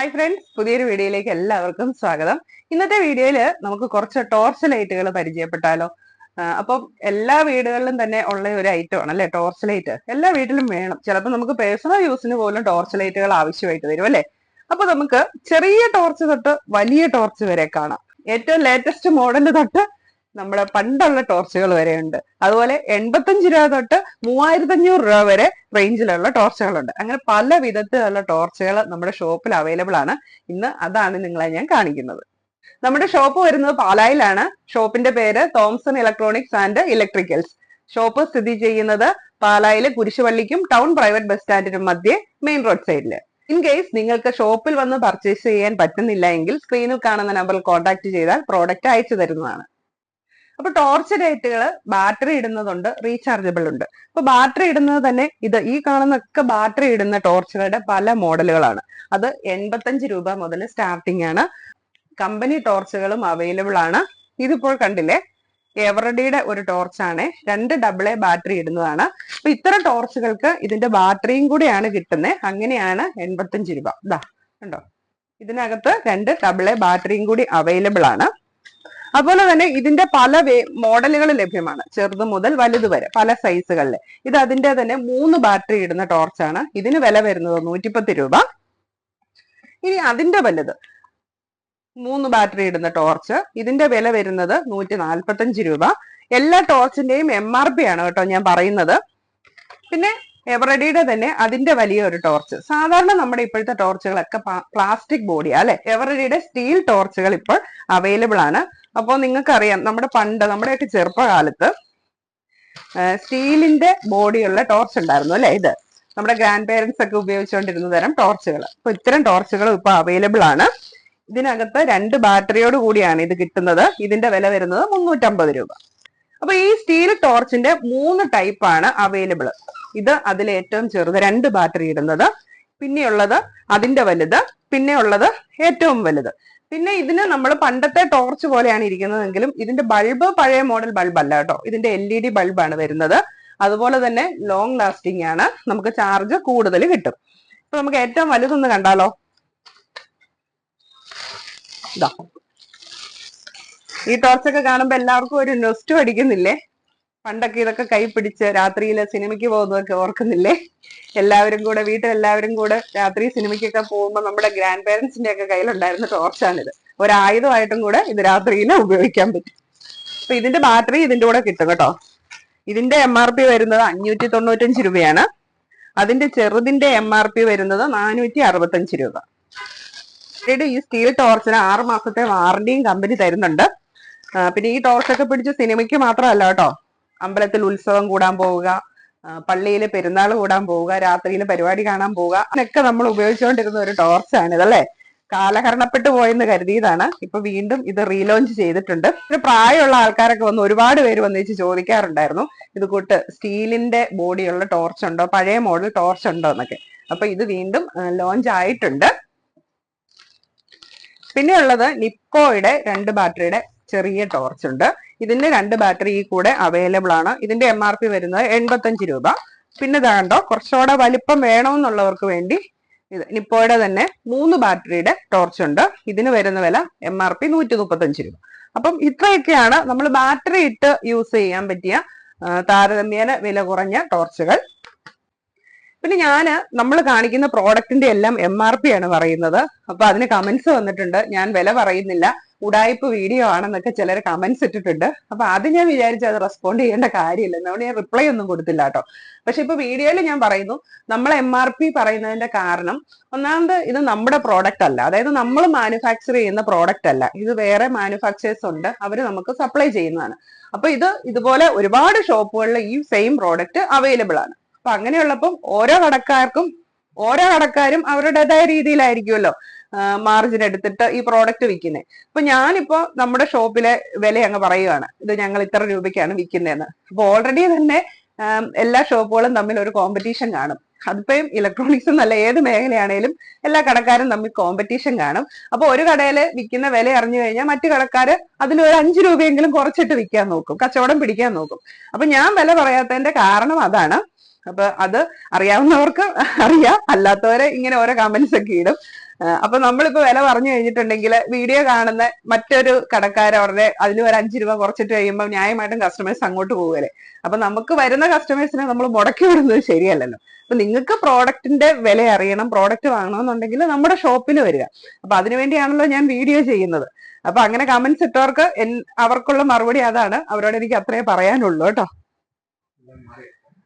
Hi friends പുതിയൊരു വീഡിയോയിലേക്ക് എല്ലാവർക്കും സ്വാഗതം. ഇന്നത്തെ വീഡിയോയിൽ നമുക്ക് കുറച്ച് ടോർച്ച് ലൈറ്റുകൾ പരിചയപ്പെട്ടാലോ? അപ്പം എല്ലാ വീടുകളിലും തന്നെ ഉള്ള ഒരു ഐറ്റം ആണ് അല്ലെ? ടോർച്ച് ലൈറ്റ് എല്ലാ വീട്ടിലും വേണം. ചിലപ്പോൾ നമുക്ക് പേഴ്സണൽ യൂസിന് പോലും ടോർച്ച് ലൈറ്റുകൾ ആവശ്യമായിട്ട് വരും അല്ലെ? അപ്പൊ നമുക്ക് ചെറിയ ടോർച്ച് തൊട്ട് വലിയ ടോർച്ച് വരെ കാണാം. ഏറ്റവും ലേറ്റസ്റ്റ് മോഡൽ തൊട്ട് നമ്മുടെ പണ്ടുള്ള ടോർച്ചുകൾ വരെയുണ്ട്. അതുപോലെ എൺപത്തഞ്ച് രൂപ തൊട്ട് മൂവായിരത്തി അഞ്ഞൂറ് രൂപ വരെ റേഞ്ചിലുള്ള ടോർച്ചുകളുണ്ട് അങ്ങനെ പല വിധത്തിലുള്ള ടോർച്ചുകൾ നമ്മുടെ ഷോപ്പിൽ അവൈലബിൾ ആണ്. ഇന്ന് അതാണ് നിങ്ങളെ ഞാൻ കാണിക്കുന്നത്. നമ്മുടെ ഷോപ്പ് വരുന്നത് പാലായിലാണ്. ഷോപ്പിന്റെ പേര് Thomson electronics and electricals shop സ്ഥിതി ചെയ്യുന്നത് പാലായിലെ കുരിശുപള്ളിക്കും ടൗൺ പ്രൈവറ്റ് ബസ് സ്റ്റാൻഡിനും മധ്യേ മെയിൻ റോഡ് സൈഡിൽ ഇൻ കേസ് നിങ്ങൾക്ക് ഷോപ്പിൽ വന്ന് പർച്ചേസ് ചെയ്യാൻ പറ്റുന്നില്ല എങ്കിൽ സ്ക്രീനിൽ കാണുന്ന നമ്പറിൽ കോൺടാക്ട് ചെയ്താൽ പ്രോഡക്റ്റ് അയച്ചു തരുന്നതാണ്. അപ്പൊ ടോർച്ച് ലൈറ്റുകൾ ബാറ്ററി ഇടുന്നതുണ്ട് റീചാർജബിൾ ഉണ്ട്. അപ്പൊ ബാറ്ററി ഇടുന്നത് തന്നെ ഇത് ഈ കാണുന്നൊക്കെ ബാറ്ററി ഇടുന്ന ടോർച്ചുകളുടെ പല മോഡലുകളാണ്. അത് എൺപത്തഞ്ച് രൂപ മുതൽ സ്റ്റാർട്ടിംഗ് ആണ്. കമ്പനി ടോർച്ചുകളും അവൈലബിൾ ആണ്. ഇതിപ്പോൾ കണ്ടില്ലേ? എവറഡിയുടെ ഒരു ടോർച്ചാണ് രണ്ട് ഡബിൾ എ ബാറ്ററി ഇടുന്നതാണ്. അപ്പൊ ഇത്തരം ടോർച്ചുകൾക്ക് ഇതിന്റെ ബാറ്ററിയും കൂടെയാണ് കിട്ടുന്നത് അങ്ങനെയാണ് എൺപത്തഞ്ച് രൂപ. ഇതാ കണ്ടോ? ഇതിനകത്ത് രണ്ട് ഡബിൾ എ ബാറ്ററിയും കൂടി അവൈലബിൾ ആണ്. അതുപോലെ തന്നെ ഇതിന്റെ പല മോഡലുകൾ ലഭ്യമാണ്. ചെറുത് മുതൽ വലുത് വരെ പല സൈസുകളിൽ ഇത് അതിന്റെ തന്നെ മൂന്ന് ബാറ്ററി ഇടുന്ന ടോർച്ചാണ് ഇതിന് വില വരുന്നത് നൂറ്റിപ്പത്ത് രൂപ. ഇനി അതിന്റെ വലുത്. മൂന്ന് ബാറ്ററി ഇടുന്ന ടോർച്ച് ഇതിന്റെ വില വരുന്നത് നൂറ്റി നാൽപ്പത്തഞ്ച് രൂപ. എല്ലാ ടോർച്ചിന്റെയും എം ആർ പി ആണ് കേട്ടോ ഞാൻ പറയുന്നത്. പിന്നെ എവറഡിയുടെ തന്നെ അതിന്റെ വലിയ ഒരു ടോർച്ച് സാധാരണ നമ്മുടെ ഇപ്പോഴത്തെ ടോർച്ചുകളൊക്കെ പ്ലാസ്റ്റിക് ബോഡിയാ അല്ലെ? എവറഡിയുടെ സ്റ്റീൽ ടോർച്ചുകൾ ഇപ്പോൾ അവൈലബിൾ ആണ്. അപ്പോൾ നിങ്ങൾക്കറിയാം നമ്മുടെ പണ്ട് നമ്മുടെയൊക്കെ ചെറുപ്പകാലത്ത് സ്റ്റീലിന്റെ ബോഡിയുള്ള ടോർച്ച് ഉണ്ടായിരുന്നു അല്ലെ ഇത്? നമ്മുടെ ഗ്രാൻഡ് പേരൻസ് ഒക്കെ ഉപയോഗിച്ചുകൊണ്ടിരുന്ന തരം ടോർച്ചുകൾ. അപ്പൊ ഇത്തരം ടോർച്ചുകൾ ഇപ്പൊ അവൈലബിൾ ആണ്. ഇതിനകത്ത് രണ്ട് ബാറ്ററിയോട് കൂടിയാണ് ഇത് കിട്ടുന്നത്. ഇതിന്റെ വില വരുന്നത് മുന്നൂറ്റമ്പത് രൂപ. അപ്പൊ ഈ സ്റ്റീൽ ടോർച്ചിന്റെ മൂന്ന് ടൈപ്പ് ആണ് അവൈലബിൾ. ഇത് അതിൽ ഏറ്റവും ചെറുത് രണ്ട് ബാറ്ററി ഇടുന്നത്. പിന്നെയുള്ളത് അതിന്റെ വലുത്. പിന്നെയുള്ളത് ഏറ്റവും വലുത്. പിന്നെ ഇതിന് നമ്മൾ പണ്ടത്തെ ടോർച്ച് പോലെയാണ് ഇരിക്കുന്നതെങ്കിലും ഇതിന്റെ ബൾബ് പഴയ മോഡൽ ബൾബ് അല്ല കേട്ടോ. ഇതിന്റെ എൽ ഇ ഡി ബൾബാണ് വരുന്നത്. അതുപോലെ തന്നെ ലോങ് ലാസ്റ്റിംഗ് ആണ്. നമുക്ക് ചാർജ് കൂടുതൽ കിട്ടും. ഇപ്പൊ നമുക്ക് ഏറ്റവും വലുതൊന്ന് കണ്ടാലോ? ഇതാ. ഈ ടോർച്ചൊക്കെ കാണുമ്പോ എല്ലാവർക്കും ഒരു നെസ്റ്റ് അടിക്കുന്നില്ലേ പണ്ടൊക്കെ ഇതൊക്കെ കൈ പിടിച്ച് രാത്രിയിൽ സിനിമയ്ക്ക് പോകുന്നതൊക്കെ ഓർക്കുന്നില്ലേ? എല്ലാവരും കൂടെ വീട്ടിലെല്ലാവരും കൂടെ രാത്രി സിനിമയ്ക്കൊക്കെ പോകുമ്പോൾ നമ്മുടെ ഗ്രാൻഡ് പേരൻസിന്റെ ഒക്കെ കയ്യിലുണ്ടായിരുന്ന ടോർച്ചാണിത്. ഒരായുധമായിട്ടും കൂടെ ഇത് രാത്രിയിൽ ഉപയോഗിക്കാൻ പറ്റും. അപ്പൊ ഇതിന്റെ ബാറ്ററി ഇതിന്റെ കൂടെ കിട്ടും കേട്ടോ. ഇതിന്റെ എം ആർ പി വരുന്നത് അഞ്ഞൂറ്റി തൊണ്ണൂറ്റഞ്ച് രൂപയാണ്. അതിന്റെ ചെറുതിന്റെ എം ആർ പി വരുന്നത് നാനൂറ്റി അറുപത്തഞ്ച് രൂപ ഈ സ്റ്റീൽ ടോർച്ചിന് ആറ് മാസത്തെ വാറണ്ടിയും കമ്പനി തരുന്നുണ്ട്. പിന്നെ ഈ ടോർച്ചൊക്കെ പിടിച്ച് സിനിമയ്ക്ക് മാത്രമല്ല കേട്ടോ. അമ്പലത്തിൽ ഉത്സവം കൂടാൻ പോവുക പള്ളിയിൽ പെരുന്നാൾ കൂടാൻ പോവുക രാത്രിയിൽ പരിപാടി കാണാൻ പോവുക അതിനൊക്കെ നമ്മൾ ഉപയോഗിച്ചുകൊണ്ടിരുന്ന ഒരു ടോർച്ചാണ് ഇതല്ലേ കാലഹരണപ്പെട്ടു പോയെന്ന് കരുതിയതാണ്. ഇപ്പൊ വീണ്ടും ഇത് റീലോഞ്ച് ചെയ്തിട്ടുണ്ട്. ഒരു പ്രായമുള്ള ആൾക്കാരൊക്കെ വന്ന് ഒരുപാട് പേര് വന്നിച്ച് ചോദിക്കാറുണ്ടായിരുന്നു. ഇത് കൂട്ട് സ്റ്റീലിന്റെ ബോഡിയുള്ള ടോർച്ച് ഉണ്ടോ? പഴയ മോഡൽ ടോർച്ച് ഉണ്ടോ എന്നൊക്കെ. അപ്പൊ ഇത് വീണ്ടും ലോഞ്ച് ആയിട്ടുണ്ട്. പിന്നെയുള്ളത് നിപ്പോയുടെ രണ്ട് ബാറ്ററിയുടെ ചെറിയ ടോർച്ച് ഉണ്ട്. ഇതിന്റെ രണ്ട് ബാറ്ററി കൂടെ അവൈലബിൾ ആണ്. ഇതിന്റെ എം ആർ പി വരുന്നത് എൺപത്തഞ്ച് രൂപ. പിന്നെ ഇതാണ്ടോ കുറച്ചുകൂടെ വലിപ്പം വേണമെന്നുള്ളവർക്ക് വേണ്ടി ഇത് നിപ്പോയുടെ തന്നെ മൂന്ന് ബാറ്ററിയുടെ ടോർച്ച് ഉണ്ട്. ഇതിന് വരുന്ന വില എം ആർ പി നൂറ്റി മുപ്പത്തഞ്ച് രൂപ. അപ്പം ഇത്രയൊക്കെയാണ് നമ്മൾ ബാറ്ററി ഇട്ട് യൂസ് ചെയ്യാൻ പറ്റിയ താരതമ്യേന വില കുറഞ്ഞ ടോർച്ചുകൾ പിന്നെ ഞാൻ നമ്മൾ കാണിക്കുന്ന പ്രോഡക്റ്റിന്റെ എല്ലാം എം ആർ പി ആണ് പറയുന്നത്. അപ്പൊ അതിന് കമന്റ്സ് വന്നിട്ടുണ്ട്. ഞാൻ വില പറയുന്നില്ല. ഉടായ്പ വീഡിയോ ആണെന്നൊക്കെ ചിലർ കമന്റ്സ് ഇട്ടിട്ടുണ്ട്. അപ്പൊ അത് ഞാൻ വിചാരിച്ചു അത് റെസ്പോണ്ട് ചെയ്യേണ്ട കാര്യമില്ല. അതുകൊണ്ട് ഞാൻ റിപ്ലൈ ഒന്നും കൊടുത്തില്ല കേട്ടോ. പക്ഷെ ഇപ്പൊ വീഡിയോയിൽ ഞാൻ പറയുന്നു നമ്മൾ എം ആർ പി പറയുന്നതിന്റെ കാരണം ഒന്നാമത് ഇത് നമ്മുടെ പ്രോഡക്റ്റ് അല്ല. അതായത് നമ്മൾ മാനുഫാക്ചർ ചെയ്യുന്ന പ്രോഡക്റ്റ് അല്ല. ഇത് വേറെ മാനുഫാക്ചേഴ്സ് ഉണ്ട്. അവർ നമുക്ക് സപ്ലൈ ചെയ്യുന്നതാണ്. അപ്പൊ ഇത് ഇതുപോലെ ഒരുപാട് ഷോപ്പുകളിൽ ഈ സെയിം പ്രോഡക്റ്റ് അവൈലബിൾ ആണ്. അപ്പൊ അങ്ങനെയുള്ളപ്പം ഓരോ കടക്കാർക്കും ഓരോ കടക്കാരും അവരുടേതായ രീതിയിലായിരിക്കുമല്ലോ. മാർജിൻ എടുത്തിട്ട് ഈ പ്രോഡക്റ്റ് വിൽക്കുന്നത് അപ്പൊ ഞാനിപ്പോ നമ്മുടെ ഷോപ്പിലെ വില അങ്ങ് പറയുകയാണ് ഇത് ഞങ്ങൾ ഇത്ര രൂപയ്ക്കാണ് വിൽക്കുന്നതെന്ന് അപ്പൊ ഓൾറെഡി തന്നെ എല്ലാ ഷോപ്പുകളും തമ്മിൽ ഒരു കോമ്പറ്റീഷൻ കാണും. അതിപ്പം ഇലക്ട്രോണിക്സ് എന്നല്ല ഏത് മേഖലയാണേലും എല്ലാ കടക്കാരും തമ്മിൽ കോമ്പറ്റീഷൻ കാണും. അപ്പൊ ഒരു കടയിൽ വിൽക്കുന്ന വില അറിഞ്ഞു കഴിഞ്ഞാൽ മറ്റു കടക്കാര് അതിൽ ഒരു അഞ്ച് രൂപയെങ്കിലും കുറച്ചിട്ട് വിൽക്കാൻ നോക്കും. കച്ചവടം പിടിക്കാൻ നോക്കും. അപ്പൊ ഞാൻ വില പറയാത്തതിന്റെ കാരണം അതാണ്. അപ്പൊ അത് അറിയാവുന്നവർക്ക് അറിയാം. അല്ലാത്തവരെ ഇങ്ങനെ ഓരോ കമന്റ്സ് ഒക്കെ ഇടും. അപ്പൊ നമ്മളിപ്പോ വില പറഞ്ഞു കഴിഞ്ഞിട്ടുണ്ടെങ്കിൽ വീഡിയോ കാണുന്ന മറ്റൊരു കടക്കാരെ അവരുടെ അതിൽ ഒരു അഞ്ച് രൂപ കുറച്ചിട്ട് കഴിയുമ്പോൾ ന്യായമായിട്ടും കസ്റ്റമേഴ്സ് അങ്ങോട്ട് പോകുമല്ലേ അപ്പൊ നമുക്ക് വരുന്ന കസ്റ്റമേഴ്സിനെ നമ്മൾ മുടക്കി വിടുന്നത് ശരിയല്ലല്ലോ. അപ്പൊ നിങ്ങൾക്ക് പ്രോഡക്റ്റിന്റെ വില അറിയണം പ്രോഡക്റ്റ് വാങ്ങണമെന്നുണ്ടെങ്കിൽ നമ്മുടെ ഷോപ്പിൽ വരിക. അപ്പൊ അതിനുവേണ്ടിയാണല്ലോ ഞാൻ വീഡിയോ ചെയ്യുന്നത്. അപ്പൊ അങ്ങനെ കമന്റ്സ് ഇട്ടവർക്ക് അവർക്കുള്ള മറുപടി അതാണ്. അവരോട് എനിക്ക് അത്രേ പറയാനുള്ളൂ കേട്ടോ.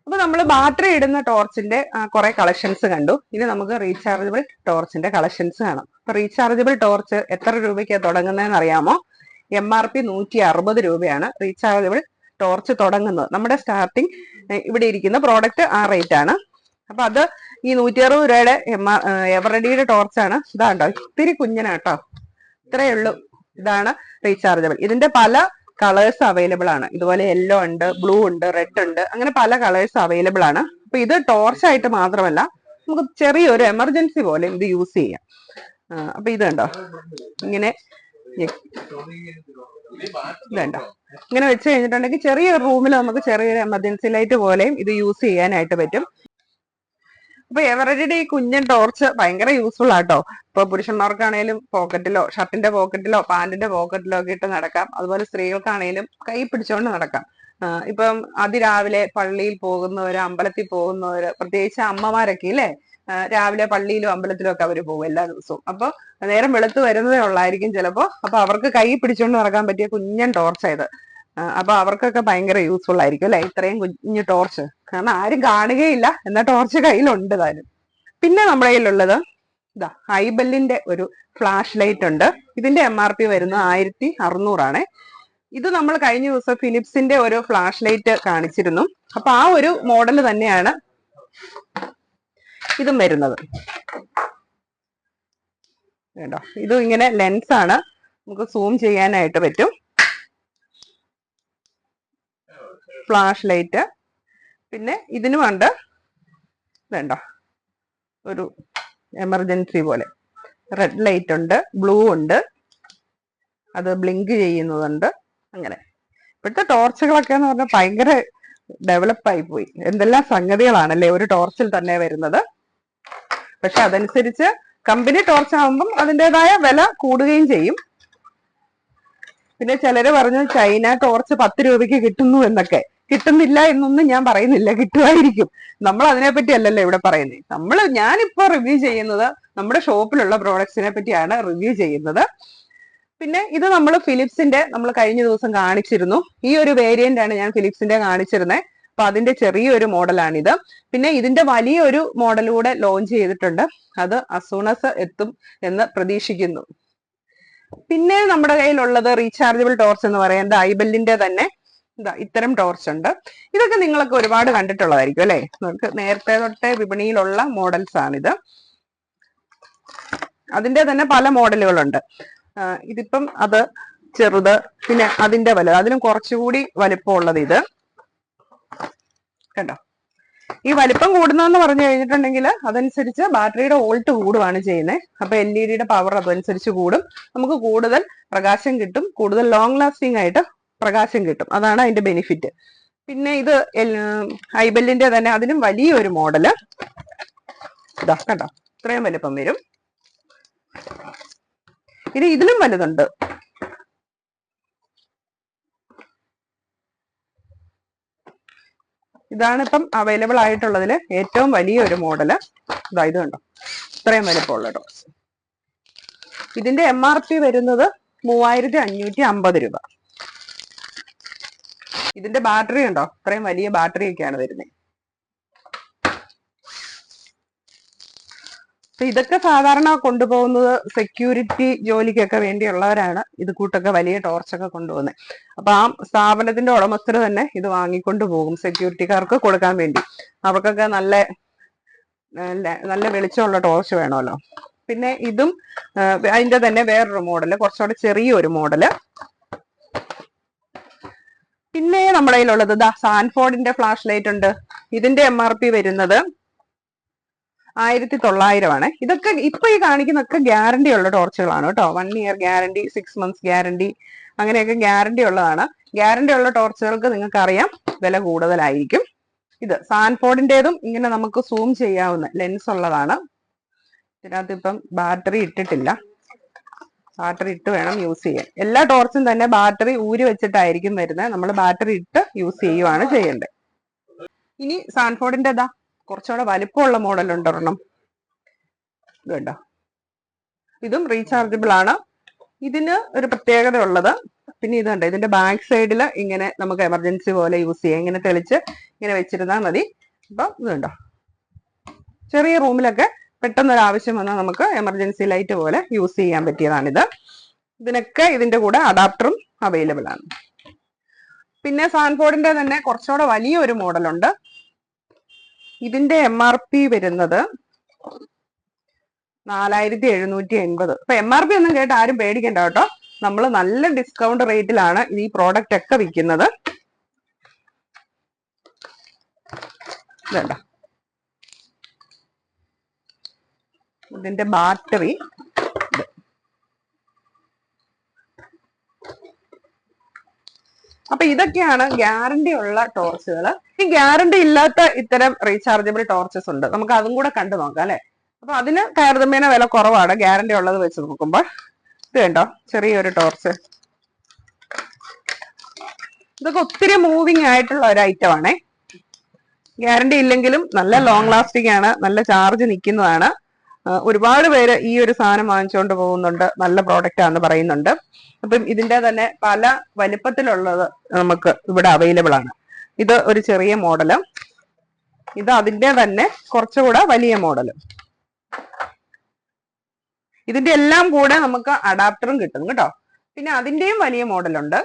അപ്പൊ നമ്മൾ ബാറ്ററി ഇടുന്ന ടോർച്ചിന്റെ കുറെ കളക്ഷൻസ് കണ്ടു. ഇനി നമുക്ക് റീചാർജബിൾ ടോർച്ചിന്റെ കളക്ഷൻസ് കാണാം. അപ്പൊ റീചാർജബിൾ ടോർച്ച് എത്ര രൂപയ്ക്കാണ് തുടങ്ങുന്നതെന്ന് അറിയാമോ? എം ആർ പി നൂറ്റി അറുപത് രൂപയാണ് റീചാർജബിൾ ടോർച്ച് തുടങ്ങുന്നത്. നമ്മുടെ സ്റ്റാർട്ടിങ് ഇവിടെ ഇരിക്കുന്ന പ്രോഡക്റ്റ് ആ റേറ്റ് ആണ്. അപ്പൊ അത് ഈ നൂറ്റി അറുപത് രൂപയുടെ എം ആർ എവറഡിയുടെ ടോർച്ചാണ് ഇതാണ്ടോ ഇത്തിരി കുഞ്ഞനാട്ടോ. ഇത്രയേ ഉള്ളൂ. ഇതാണ് റീചാർജബിൾ ഇതിന്റെ പല കളേഴ്സ് അവൈലബിൾ ആണ്. ഇതുപോലെ യെല്ലോ ഉണ്ട് ബ്ലൂ ഉണ്ട് റെഡ് ഉണ്ട് അങ്ങനെ പല കളേഴ്സ് അവൈലബിൾ ആണ്. അപ്പൊ ഇത് ടോർച്ച് ആയിട്ട് മാത്രമല്ല നമുക്ക് ചെറിയൊരു എമർജൻസി പോലെ ഇത് യൂസ് ചെയ്യാം. അപ്പൊ ഇത് കണ്ടോ? ഇങ്ങനെ ഇതുണ്ടോ ഇങ്ങനെ വെച്ച് കഴിഞ്ഞിട്ടുണ്ടെങ്കിൽ ചെറിയൊരു റൂമിൽ നമുക്ക് ചെറിയൊരു എമർജൻസി ലൈറ്റ് പോലെയും ഇത് യൂസ് ചെയ്യാനായിട്ട് പറ്റും. അപ്പൊ എവറേജിന്റെ ഈ കുഞ്ഞൻ ടോർച്ച് ഭയങ്കര യൂസ്ഫുൾ ആട്ടോ. ഇപ്പൊ പുരുഷന്മാർക്കാണേലും പോക്കറ്റിലോ ഷർട്ടിന്റെ പോക്കറ്റിലോ പാന്റിന്റെ പോക്കറ്റിലോ ഒക്കെ ഇട്ട് നടക്കാം. അതുപോലെ സ്ത്രീകൾക്കാണേലും കൈ പിടിച്ചോണ്ട് നടക്കാം. ഇപ്പം അതിരാവിലെ പള്ളിയിൽ പോകുന്നവര് അമ്പലത്തിൽ പോകുന്നവര് പ്രത്യേകിച്ച് അമ്മമാരൊക്കെ ഇല്ലേ? രാവിലെ പള്ളിയിലും അമ്പലത്തിലും ഒക്കെ അവർ പോകും എല്ലാ ദിവസവും. അപ്പൊ നേരം വെളുത്ത് വരുന്നതേ ഉള്ളായിരിക്കും ചിലപ്പോ. അപ്പൊ അവർക്ക് കൈ പിടിച്ചോണ്ട് നടക്കാൻ പറ്റിയ കുഞ്ഞൻ ടോർച്ചാ ഇത് ആ, അപ്പൊ അവർക്കൊക്കെ ഭയങ്കര യൂസ്ഫുൾ ആയിരിക്കും അല്ലെ? ഇത്രയും കുഞ്ഞു ടോർച്ച് കാരണം ആരും കാണുകയില്ല. എന്നാ ടോർച്ച് കയ്യിലുണ്ട് താനും പിന്നെ നമ്മുടെ കയ്യിലുള്ളത് ഇതാ ഹൈബെല്ലിന്റെ ഒരു ഫ്ലാഷ് ലൈറ്റ് ഉണ്ട്. ഇതിന്റെ എം ആർ പി വരുന്നത് ആയിരത്തി അറുന്നൂറാണ് ഇത് നമ്മൾ കഴിഞ്ഞ ദിവസം ഫിലിപ്സിന്റെ ഒരു ഫ്ലാഷ് ലൈറ്റ് കാണിച്ചിരുന്നു. അപ്പൊ ആ ഒരു മോഡൽ തന്നെയാണ് ഇതും വരുന്നത്. കേട്ടോ ഇതും ഇങ്ങനെ ലെൻസ് ആണ്. നമുക്ക് സൂം ചെയ്യാനായിട്ട് പറ്റും. ഫ്ലാഷ് ലൈറ്റ് പിന്നെ ഇതിനുമുണ്ട് വേണ്ട ഒരു എമർജൻസി പോലെ. റെഡ് ലൈറ്റ് ഉണ്ട് ബ്ലൂ ഉണ്ട്. അത് ബ്ലിങ്ക് ചെയ്യുന്നതുണ്ട് അങ്ങനെ. ഇപ്പോഴത്തെ ടോർച്ചുകളൊക്കെ എന്ന് പറഞ്ഞാൽ ഭയങ്കര ഡെവലപ്പ് ആയി പോയി. എന്തെല്ലാം സംഗതികളാണല്ലേ ഒരു ടോർച്ചിൽ തന്നെ വരുന്നത്. പക്ഷെ അതനുസരിച്ച് കമ്പനി ടോർച്ച് ആകുമ്പം അതിന്റെതായ വില കൂടുകയും ചെയ്യും. പിന്നെ ചിലര് പറഞ്ഞു ചൈന ടോർച്ച് പത്ത് രൂപയ്ക്ക് കിട്ടുന്നു എന്നൊക്കെ. കിട്ടുന്നില്ല എന്നൊന്നും ഞാൻ പറയുന്നില്ല. കിട്ടുമായിരിക്കും. നമ്മൾ അതിനെപ്പറ്റി അല്ലല്ലോ ഇവിടെ പറയുന്നത് നമ്മൾ ഞാനിപ്പോ റിവ്യൂ ചെയ്യുന്നത് നമ്മുടെ ഷോപ്പിലുള്ള പ്രോഡക്ട്സിനെ പറ്റിയാണ് റിവ്യൂ ചെയ്യുന്നത്. പിന്നെ ഇത് നമ്മൾ ഫിലിപ്സിന്റെ നമ്മൾ കഴിഞ്ഞ ദിവസം കാണിച്ചിരുന്നു. ഈ ഒരു വേരിയന്റ് ആണ് ഞാൻ ഫിലിപ്സിന്റെ കാണിച്ചിരുന്നത് അപ്പൊ അതിന്റെ ചെറിയ ചെറിയൊരു മോഡലാണിത്. പിന്നെ ഇതിന്റെ വലിയൊരു മോഡലൂടെ ലോഞ്ച് ചെയ്തിട്ടുണ്ട്. അത് അസൂണസ് എത്തും എന്ന് പ്രതീക്ഷിക്കുന്നു. പിന്നെ നമ്മുടെ കയ്യിലുള്ളത് റീചാർജബിൾ ടോർച്ച് എന്ന് പറയുന്നത് ഐബെല്ലിന്റെ തന്നെ. ഇതാ ഇത്തരം ടോർച്ച് ഉണ്ട്. ഇതൊക്കെ നിങ്ങളൊക്കെ ഒരുപാട് കണ്ടിട്ടുള്ളതായിരിക്കും അല്ലെ? നമുക്ക് നേരത്തെ തൊട്ടെ വിപണിയിലുള്ള മോഡൽസ് ആണിത്. അതിന്റെ തന്നെ പല മോഡലുകളുണ്ട് ഇതിപ്പം അത് ചെറുത് പിന്നെ അതിന്റെ വലുത്. അതിലും കുറച്ചുകൂടി വലിപ്പമുള്ളത് ഇത്. കണ്ടോ? ഈ വലിപ്പം കൂടുന്നതെന്ന് പറഞ്ഞു കഴിഞ്ഞിട്ടുണ്ടെങ്കിൽ അതനുസരിച്ച് ബാറ്ററിയുടെ വോൾട്ട് കൂടുകയാണ് ചെയ്യുന്നത് അപ്പൊ എൽ ഇ ഡിയുടെ പവർ അതനുസരിച്ച് കൂടും. നമുക്ക് കൂടുതൽ പ്രകാശം കിട്ടും. കൂടുതൽ ലോങ് ലാസ്റ്റിംഗ് ആയിട്ട് പ്രകാശം കിട്ടും. അതാണ് അതിന്റെ ബെനിഫിറ്റ് പിന്നെ ഇത് ഐബെല്ലിന്റെ തന്നെ അതിനും വലിയൊരു മോഡൽ ഇതാ കണ്ടോ? ഇത്രയും വലുപ്പം വരും. ഇനി ഇതിലും വലുതുണ്ട്. ഇതാണ് ഇപ്പം അവൈലബിൾ ആയിട്ടുള്ളതിൽ ഏറ്റവും വലിയ ഒരു മോഡൽ ഇതാ ഇത് കണ്ടോ? ഇത്രയും വലുപ്പമുള്ള ഡോസ് ഇതിന്റെ എം ആർ പി വരുന്നത് മൂവായിരത്തി അഞ്ഞൂറ്റി അമ്പത് രൂപ. ഇതിന്റെ ബാറ്ററി ഉണ്ടോ? ഇത്രയും വലിയ ബാറ്ററി ഒക്കെയാണ് വരുന്നത് ഇതൊക്കെ സാധാരണ കൊണ്ടുപോകുന്നത് സെക്യൂരിറ്റി ജോലിക്കൊക്കെ വേണ്ടിയുള്ളവരാണ്. ഇത് കൂട്ടൊക്കെ വലിയ ടോർച്ചൊക്കെ കൊണ്ടുപോകുന്നത് അപ്പൊ ആ സ്ഥാപനത്തിന്റെ ഉടമസ്ഥർ തന്നെ ഇത് വാങ്ങിക്കൊണ്ട് പോകും സെക്യൂരിറ്റിക്കാർക്ക് കൊടുക്കാൻ വേണ്ടി. അവർക്കൊക്കെ നല്ല നല്ല വെളിച്ചമുള്ള ടോർച്ച് വേണമല്ലോ. പിന്നെ ഇതും അതിന്റെ തന്നെ വേറൊരു മോഡൽ കുറച്ചുകൂടെ ചെറിയൊരു മോഡൽ പിന്നെ നമ്മുടെ കയ്യിലുള്ളത് ദാ സാൻഫോർഡിന്റെ ഫ്ലാഷ് ലൈറ്റ് ഉണ്ട്. ഇതിന്റെ എം ആർ പി വരുന്നത് ആയിരത്തി തൊള്ളായിരമാണ് ഇതൊക്കെ ഇപ്പൊ ഈ കാണിക്കുന്നൊക്കെ ഗ്യാരണ്ടി ഉള്ള ടോർച്ചുകളാണ് കേട്ടോ. One year guarantee six months guarantee അങ്ങനെയൊക്കെ ഗ്യാരണ്ടി ഉള്ളതാണ്. ഗ്യാരണ്ടി ഉള്ള ടോർച്ചുകൾക്ക് നിങ്ങൾക്ക് അറിയാം വില കൂടുതലായിരിക്കും. ഇത് സാൻഫോർഡിന്റേതും ഇങ്ങനെ നമുക്ക് സൂം ചെയ്യാവുന്ന ലെൻസ് ഉള്ളതാണ്. ഇതിനകത്ത് ഇപ്പം ബാറ്ററി ഇട്ടിട്ടില്ല. ബാറ്ററി ഇട്ട് വേണം യൂസ് ചെയ്യാൻ. എല്ലാ ടോർച്ചും തന്നെ ബാറ്ററി ഊരി വെച്ചിട്ടായിരിക്കും വരുന്നത്. നമ്മൾ ബാറ്ററി ഇട്ട് യൂസ് ചെയ്യുവാണ് ചെയ്യേണ്ടത്. ഇനി സാൻഫോർഡിന്റെ ഇതാ കുറച്ചുകൂടെ വലിപ്പമുള്ള മോഡൽ ഉണ്ട് ഒരെണ്ണം. ഇത് ഇതും റീചാർജബിൾ ആണ്. ഇതിന് ഒരു പ്രത്യേകത ഉള്ളത് പിന്നെ ഇത് കണ്ടോ? ഇതിന്റെ ബാക്ക് സൈഡിൽ ഇങ്ങനെ നമുക്ക് എമർജൻസി പോലെ യൂസ് ചെയ്യാം. ഇങ്ങനെ തെളിച്ച് ഇങ്ങനെ വെച്ചിരുന്നാൽ മതി. അപ്പൊ ഇതുണ്ടോ ചെറിയ റൂമിലൊക്കെ പെട്ടെന്ന് ഒരു ആവശ്യം വന്നാൽ നമുക്ക് എമർജൻസി ലൈറ്റ് പോലെ യൂസ് ചെയ്യാൻ പറ്റിയതാണിത്. ഇതിനൊക്കെ ഇതിന്റെ കൂടെ അഡാപ്റ്ററും അവൈലബിൾ ആണ്. പിന്നെ സാൻഫോർഡിന്റെ തന്നെ കുറച്ചുകൂടെ വലിയൊരു മോഡലുണ്ട്. ഇതിന്റെ എം ആർ പി വരുന്നത് നാലായിരത്തി എഴുന്നൂറ്റി എൺപത് ഇപ്പൊ എം ആർ പി ഒന്നും കേട്ട് ആരും പേടിക്കണ്ട കേട്ടോ. നമ്മൾ നല്ല ഡിസ്കൗണ്ട് റേറ്റിലാണ് ഈ പ്രോഡക്റ്റ് ഒക്കെ വിൽക്കുന്നത്. വേണ്ട. ഇതിന്റെ ബാറ്ററി. അപ്പൊ ഇതൊക്കെയാണ് ഗ്യാരണ്ടി ഉള്ള ടോർച്ചുകൾ ഈ ഗ്യാരണ്ടി ഇല്ലാത്ത ഇത്തരം റീചാർജബിൾ ടോർച്ചസ് ഉണ്ട്. നമുക്ക് അതും കൂടെ കണ്ടു നോക്കാം അല്ലെ? അപ്പൊ അതിന് താരതമ്യേന വില കുറവാണ്. ഗ്യാരണ്ടി ഉള്ളത് വെച്ച് നോക്കുമ്പോൾ ഇത് കണ്ടോ? ചെറിയൊരു ടോർച്ച്. ഇതൊക്കെ ഒത്തിരി മൂവിങ് ആയിട്ടുള്ള ഒരു ഐറ്റം ആണേ. ഗ്യാരണ്ടി ഇല്ലെങ്കിലും നല്ല ലോങ് ലാസ്റ്റിംഗ് ആണ്. നല്ല ചാർജ് നിൽക്കുന്നതാണ് ഒരുപാട് പേര് ഈ ഒരു സാധനം വാങ്ങിച്ചുകൊണ്ട് പോകുന്നുണ്ട്. നല്ല പ്രോഡക്റ്റ് ആണെന്ന് പറയുന്നുണ്ട്. അപ്പം ഇതിന്റെ തന്നെ പല വലിപ്പത്തിലുള്ളത് നമുക്ക് ഇവിടെ അവൈലബിൾ ആണ്. ഇത് ഒരു ചെറിയ മോഡൽ ഇത് അതിന്റെ തന്നെ കുറച്ചുകൂടെ വലിയ മോഡൽ ഇതിന്റെ എല്ലാം കൂടെ നമുക്ക് അഡാപ്റ്ററും കിട്ടും കേട്ടോ. പിന്നെ അതിന്റെയും വലിയ മോഡലുണ്ട്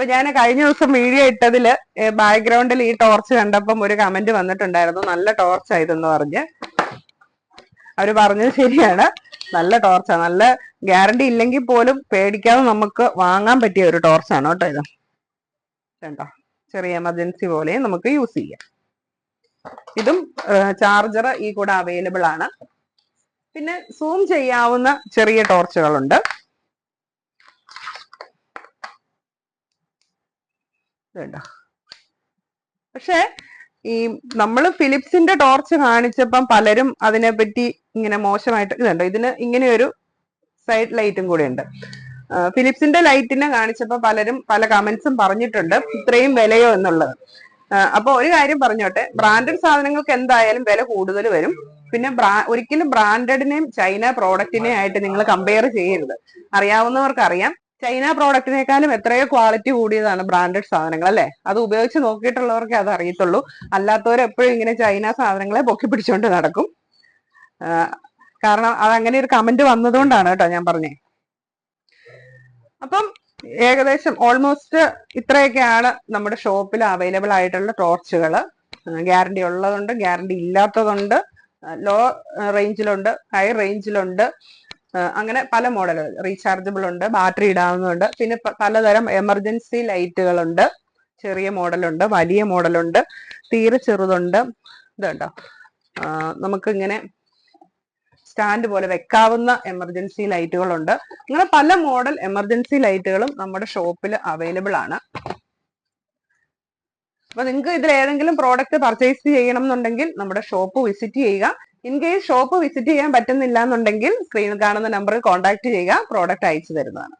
അപ്പൊ ഞാൻ കഴിഞ്ഞ ദിവസം വീഡിയോ ഇട്ടതിൽ ബാക്ക്ഗ്രൗണ്ടിൽ ഈ ടോർച്ച് കണ്ടപ്പം ഒരു കമന്റ് വന്നിട്ടുണ്ടായിരുന്നു. നല്ല ടോർച്ച് ആയതെന്ന് പറഞ്ഞ്. അവർ പറഞ്ഞത് ശരിയാണ്. നല്ല ടോർച്ചാ. നല്ല ഗ്യാരണ്ടി ഇല്ലെങ്കിൽ പോലും പേടിക്കാതെ നമുക്ക് വാങ്ങാൻ പറ്റിയ ഒരു ടോർച്ചാണ് കേട്ടോ ഇത്. കണ്ടോ? ചെറിയ എമർജൻസി പോലെ നമുക്ക് യൂസ് ചെയ്യാം. ഇതും ചാർജർ ഈ കൂടെ അവൈലബിൾ ആണ്. പിന്നെ സൂം ചെയ്യാവുന്ന ചെറിയ ടോർച്ചുകളുണ്ട്. ഇതുണ്ടോ പക്ഷേ ഈ നമ്മൾ ഫിലിപ്സിന്റെ ടോർച്ച് കാണിച്ചപ്പം പലരും അതിനെപ്പറ്റി ഇങ്ങനെ മോശമായിട്ട് ഇതുണ്ടോ. ഇതിന് ഇങ്ങനെ ഒരു സൈഡ് ലൈറ്റും കൂടെ ഉണ്ട് ഫിലിപ്സിന്റെ ലൈറ്റിനെ കാണിച്ചപ്പോൾ പലരും പല കമന്റ്സും പറഞ്ഞിട്ടുണ്ട് ഇത്രയും വിലയോ എന്നുള്ളത്. അപ്പൊ ഒരു കാര്യം പറഞ്ഞോട്ടെ. ബ്രാൻഡഡ് സാധനങ്ങൾക്ക് എന്തായാലും വില കൂടുതൽ വരും. പിന്നെ ബ്രാ ഒരിക്കലും ബ്രാൻഡഡിനെയും ചൈന പ്രോഡക്റ്റിനെയും ആയിട്ട് നിങ്ങൾ കമ്പയർ ചെയ്യരുത്. അറിയാവുന്നവർക്ക് അറിയാം ചൈന പ്രോഡക്റ്റിനേക്കാളും എത്രയോ ക്വാളിറ്റി കൂടിയതാണ് ബ്രാൻഡഡ് സാധനങ്ങൾ അല്ലെ? അത് ഉപയോഗിച്ച് നോക്കിയിട്ടുള്ളവർക്ക് അത് അറിയത്തുള്ളൂ. അല്ലാത്തവർ എപ്പോഴും ഇങ്ങനെ ചൈന സാധനങ്ങളെ പൊക്കി പിടിച്ചുകൊണ്ട് നടക്കും. കാരണം അത് അങ്ങനെ ഒരു കമന്റ് വന്നതുകൊണ്ടാണ് കേട്ടോ ഞാൻ പറഞ്ഞേ. അപ്പം ഏകദേശം ഓൾമോസ്റ്റ് ഇത്രയൊക്കെയാണ് നമ്മുടെ ഷോപ്പിൽ അവൈലബിൾ ആയിട്ടുള്ള ടോർച്ചുകൾ ഗ്യാരണ്ടി ഉള്ളതുണ്ട് ഗ്യാരണ്ടി ഇല്ലാത്തതുണ്ട് ലോ റേഞ്ചിലുണ്ട് ഹൈ റേഞ്ചിലുണ്ട് അങ്ങനെ പല മോഡലുകൾ. റീചാർജബിൾ ഉണ്ട് ബാറ്ററി ഇടാവുന്നതുണ്ട്. പിന്നെ പലതരം എമർജൻസി ലൈറ്റുകളുണ്ട്. ചെറിയ മോഡലുണ്ട് വലിയ മോഡലുണ്ട് തീരെ ചെറുതുണ്ട്. ഇതുണ്ടോ? നമുക്കിങ്ങനെ സ്റ്റാൻഡ് പോലെ വെക്കാവുന്ന എമർജൻസി ലൈറ്റുകളുണ്ട്. അങ്ങനെ പല മോഡൽ എമർജൻസി ലൈറ്റുകളും നമ്മുടെ ഷോപ്പിൽ അവൈലബിൾ ആണ്. അപ്പൊ നിങ്ങൾക്ക് ഇതിൽ ഏതെങ്കിലും പ്രോഡക്റ്റ് പർച്ചേസ് ചെയ്യണം എന്നുണ്ടെങ്കിൽ നമ്മുടെ ഷോപ്പ് വിസിറ്റ് ചെയ്യുക. ഇൻ കേസ് ഷോപ്പ് വിസിറ്റ് ചെയ്യാൻ പറ്റുന്നില്ല എന്നുണ്ടെങ്കിൽ സ്ക്രീനിൽ കാണുന്ന നമ്പറിൽ കോൺടാക്ട് ചെയ്യുക. പ്രോഡക്റ്റ് അയച്ചു തരുന്നതാണ്.